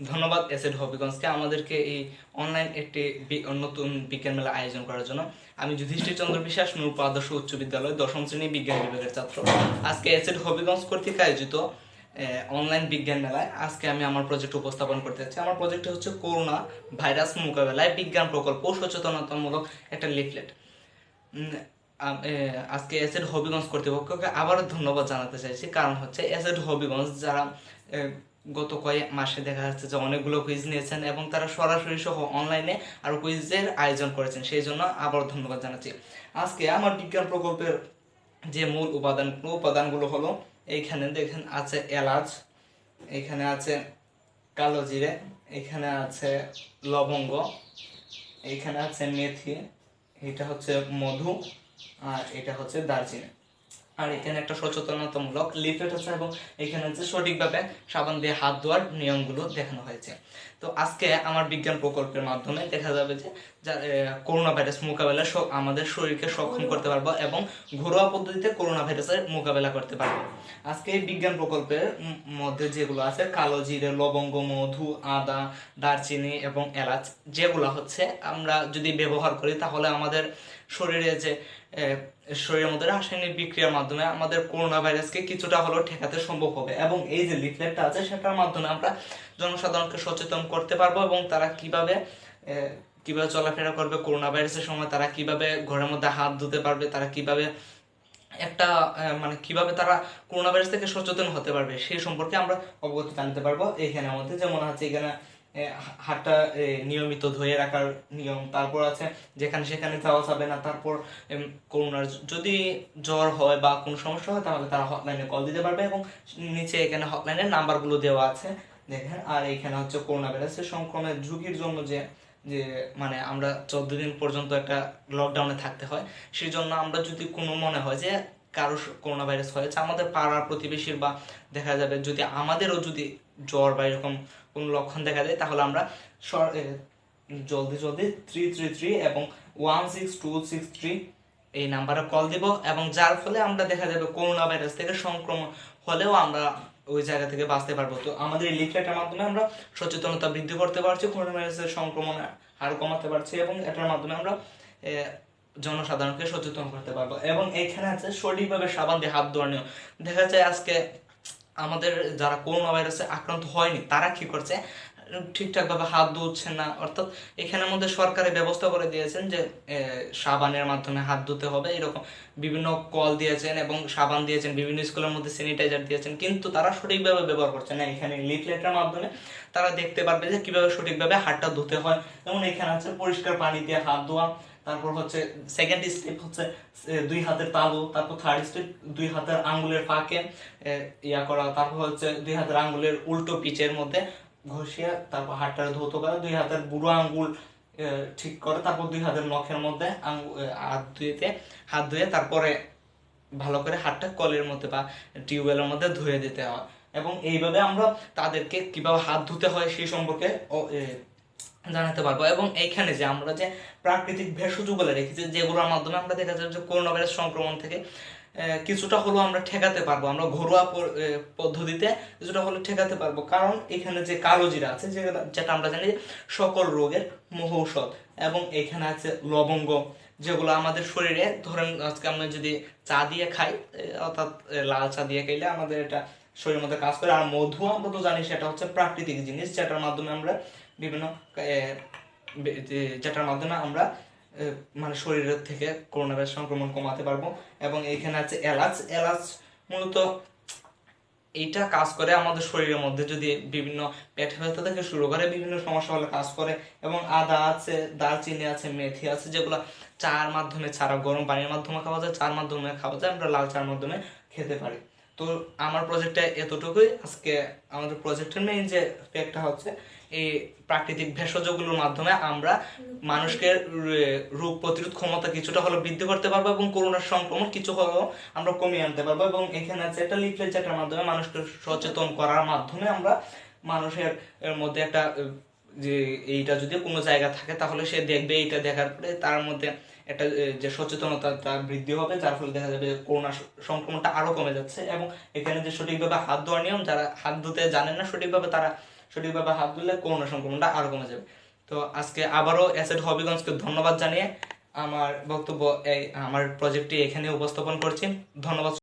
ধন্যবাদ এসএড হবিগঞ্জকে আমাদেরকে এই অনলাইন একটি নতুন বিজ্ঞান মেলা আয়োজন করার জন্য। আমি যুধিষ্ঠির চন্দ্র বিশ্বাস নূরপুর আদর্শ উচ্চ বিদ্যালয়, দশম শ্রেণি বিজ্ঞান বিভাগের ছাত্র। আজকে এসেড হবিগঞ্জ কর্তৃক আয়োজিত অনলাইন বিজ্ঞান মেলায় আজকে আমি আমার প্রজেক্ট উপস্থাপন করতে যাচ্ছি। আমার প্রজেক্ট হচ্ছে করোনা ভাইরাস মোকাবেলায় বিজ্ঞান প্রকল্প সচেতনতামূলক একটা লিফলেট। আজকে এসএড হবিগঞ্জ কর্তৃপক্ষকে আবারও ধন্যবাদ জানাতে চাইছি। কারণ হচ্ছে এসএড হবিগঞ্জ যারা গত কয়েক মাসে দেখা যাচ্ছে যে অনেকগুলো কুইজ নিয়েছেন এবং তারা সরাসরি সহ অনলাইনে আরও কুইজের আয়োজন করেছেন। সেই জন্য আবারও ধন্যবাদ জানাচ্ছি। আজকে আমার বিজ্ঞান প্রকল্পের যে মূল উপাদান, উপাদানগুলো হলো, এইখানে দেখেন আছে এলাচ, এখানে আছে কালো জিরে, এখানে আছে লবঙ্গ, এখানে আছে মেথি, এটা হচ্ছে মধু আর এটা হচ্ছে দারচিনি। আর এখানে একটা সচেতনতামূলক লিফলেট আছে এবং এখানে হচ্ছে সঠিকভাবে সাবান দিয়ে হাত ধোয়ার নিয়মগুলো দেখানো হয়েছে। তো আজকে আমার বিজ্ঞান প্রকল্পের মাধ্যমে দেখা যাবে যে করোনা ভাইরাস মোকাবেলা আমাদের শরীরকে সক্ষম করতে পারব এবং ঘরোয়া পদ্ধতিতে করোনা ভাইরাসের মোকাবেলা করতে পারব। আজকে এই বিজ্ঞান প্রকল্পের মধ্যে যেগুলো আছে, কালো জিরে, লবঙ্গ, মধু, আদা, দারচিনি এবং এলাচ, যেগুলো হচ্ছে আমরা যদি ব্যবহার করি তাহলে আমাদের শরীরে যে শরীরের মধ্যে রাসায়নিক বিক্রিয়ার মাধ্যমে আমাদের করোনা ভাইরাসকে কিছুটা হলেও ঠেকাতে সম্ভব হবে। এবং এই যে লিফলেটটা আছে, সেটার মাধ্যমে আমরা জনসাধারণকে সচেতন করতে পারব এবং তারা কীভাবে কীভাবে চলাফেরা করবে করোনা ভাইরাসের সময়, তারা কীভাবে ঘরের মধ্যে হাত ধুতে পারবে, তারা কীভাবে একটা মানে কীভাবে তারা করোনা ভাইরাস থেকে সচেতন হতে পারবে, সেই সম্পর্কে আমরা অবগত জানতে পারব। এইখানের মধ্যে যেমন আছে, এখানে হাতটা নিয়মিত ধুয়ে রাখার নিয়ম। তারপর আছে, যেখানে সেখানে যাওয়া যাবে না, তারপর করোনার যদি জ্বর হয় বা কোনো সমস্যা হয়, তাহলে তারা হটলাইনে কল দিতে পারবে এবং নিচে এখানে হটলাইনের নাম্বারগুলো দেওয়া আছে। দেখেন, আর এখানে হচ্ছে করোনা ভাইরাসের সংক্রমণের ঝুঁকির জন্য যে যে মানে আমরা চোদ্দ দিন পর্যন্ত একটা লকডাউনে থাকতে হয় সেই জন্য আমরা যদি কোনো মনে হয় যে, কারও করোনা ভাইরাস হয়েছে, আমাদের পাড়ার প্রতিবেশীর বা দেখা যাবে যদি আমাদেরও যদি জ্বর বা এরকম কোনো লক্ষণ দেখা যায়, তাহলে আমরা জলদি জলদি থ্রি থ্রি থ্রি এবং one six two six three এই নাম্বারে কল দিব এবং যার ফলে আমরা দেখা যাবে করোনা ভাইরাস থেকে সংক্রমণ হলেও আমরা ওই জায়গা থেকে বাঁচতে পারব। তো আমাদের এই লিফলেটের মাধ্যমে আমরা সচেতনতা বৃদ্ধি করতে পারছি, করোনা ভাইরাসের সংক্রমণের হার কমাতে পারছি এবং এটার মাধ্যমে আমরা জনসাধারণকে সচেতন করতে পারব। এবং এখানে আছে সঠিকভাবে সাবান দিয়ে হাত নিয়ম। দেখা যায় আজকে আমাদের যারা করোনা ভাইরাসে আক্রান্ত হয়নি, তারা কি করছে? ঠিকঠাক ভাবে হাত ধুচ্ছে না। অর্থাৎ এখানের মধ্যে সরকারের ব্যবস্থা করে দিয়েছেন যে সাবানের মাধ্যমে হাত ধুতে হবে, এরকম বিভিন্ন কল দিয়েছেন এবং সাবান দিয়েছেন, বিভিন্ন স্কুলের মধ্যে স্যানিটাইজার দিয়েছেন, কিন্তু তারা সঠিকভাবে ব্যবহার করছে না। এখানে লিফলেটের মাধ্যমে তারা দেখতে পারবে যে কীভাবে সঠিকভাবে হাতটা ধুতে হয়। যেমন এখানে আছে পরিষ্কার পানি দিয়ে হাত ধোয়া তারপর হচ্ছে সেকেন্ড স্টেপ হচ্ছে দুই হাতের তালু, তারপর থার্ড স্টেপ দুই হাতের আঙ্গুলের ফাঁকে ইয়া করা, তারপর হচ্ছে দুই হাতের আঙ্গুলের উল্টো পিচের মধ্যে ঘষিয়ে, তারপর হাতটা ধৌত করা, দুই হাতের বুড়ো আঙ্গুল ঠিক করে, তারপর দুই হাতের নখের মধ্যে হাত ধুয়েতে হাত ধুয়ে তারপরে ভালো করে হাতটা কলের মধ্যে বা টিউবওয়েলের মধ্যে ধুয়ে দিতে হয়। এবং এইভাবে আমরা তাদেরকে কীভাবে হাত ধুতে হয় সেই সম্পর্কে জানাতে পারব। এবং এইখানে যে আমরা যে প্রাকৃতিক ভেষজগুলো রেখেছি যেগুলোর মাধ্যমে আমরা দেখা যাচ্ছে যে করোনা ভাইরাস সংক্রমণ থেকে কিছুটা হলেও আমরা ঠেকাতে পারব। আমরা ঘরোয়া পদ্ধতিতে কিছুটা হলে ঠেকাতে পারব। কারণ এখানে যে কালো জিরা আছে যেটা আমরা জানি সকল রোগের মহৌষধ এবং এখানে আছে লবঙ্গ, যেগুলো আমাদের শরীরে, ধরেন আজকে আমরা যদি চা দিয়ে খাই অর্থাৎ লাল চা দিয়ে খাইলে আমাদের এটা শরীরের মধ্যে কাজ করে। আর মধু আমরা তো জানি সেটা হচ্ছে প্রাকৃতিক জিনিস, যেটার মাধ্যমে আমরা বিভিন্ন যেটার মাধ্যমে আমরা মানে শরীরের থেকে করোনা ভাইরাস সংক্রমণ কমাতে পারব। এবং এইখানে আছে এলাচ। এলাচ মূলত এইটা কাজ করে আমাদের শরীরের মধ্যে যদি বিভিন্ন পেট ব্যথা থেকে শুরু করে বিভিন্ন সমস্যা হলে কাজ করে। এবং আদা আছে, দারচিনি আছে, মেথি আছে, যেগুলো চার মাধ্যমে ছাড়া, গরম পানির মাধ্যমে খাওয়া যায়, চার মাধ্যমে খাওয়া যায়, আমরা লাল চার মাধ্যমে খেতে পারি। তো আমার প্রজেক্টটা এতটুকুই। আজকে আমাদের প্রজেক্টের মেইন যে ফ্যাক্টটা হচ্ছে এই প্রাকৃতিক ভেষজগুলোর মাধ্যমে আমরা মানুষকে রোগ প্রতিরোধ ক্ষমতা কিছুটা হলেও বৃদ্ধি করতে পারব এবং করোনার সংক্রমণ কিছু হলেও আমরা কমিয়ে আনতে পারব এবং এখানে আছে একটা লিফলেট যেটার মাধ্যমে মানুষকে সচেতন করার মাধ্যমে আমরা মানুষের মধ্যে একটা যে এইটা যদি কোনো জায়গা থাকে তাহলে সে দেখবে, এইটা দেখার পরে তার মধ্যে একটা যে সচেতনতা বৃদ্ধি হবে, যার ফলে দেখা যাবে করোনা সংক্রমণটা আরও কমে যাচ্ছে এবং এখানে যে সঠিকভাবে হাত ধোয়ার নিয়ম, যারা হাত ধুতে জানেন না সঠিকভাবে তারা সঠিকভাবে হাত ধুলে করোনা সংক্রমণটা আরও কমে যাবে। তো আজকে আবারও অ্যাসেড হবিগঞ্জকে ধন্যবাদ জানিয়ে আমার বক্তব্য এই, আমার প্রজেক্টটি এখানে উপস্থাপন করছি। ধন্যবাদ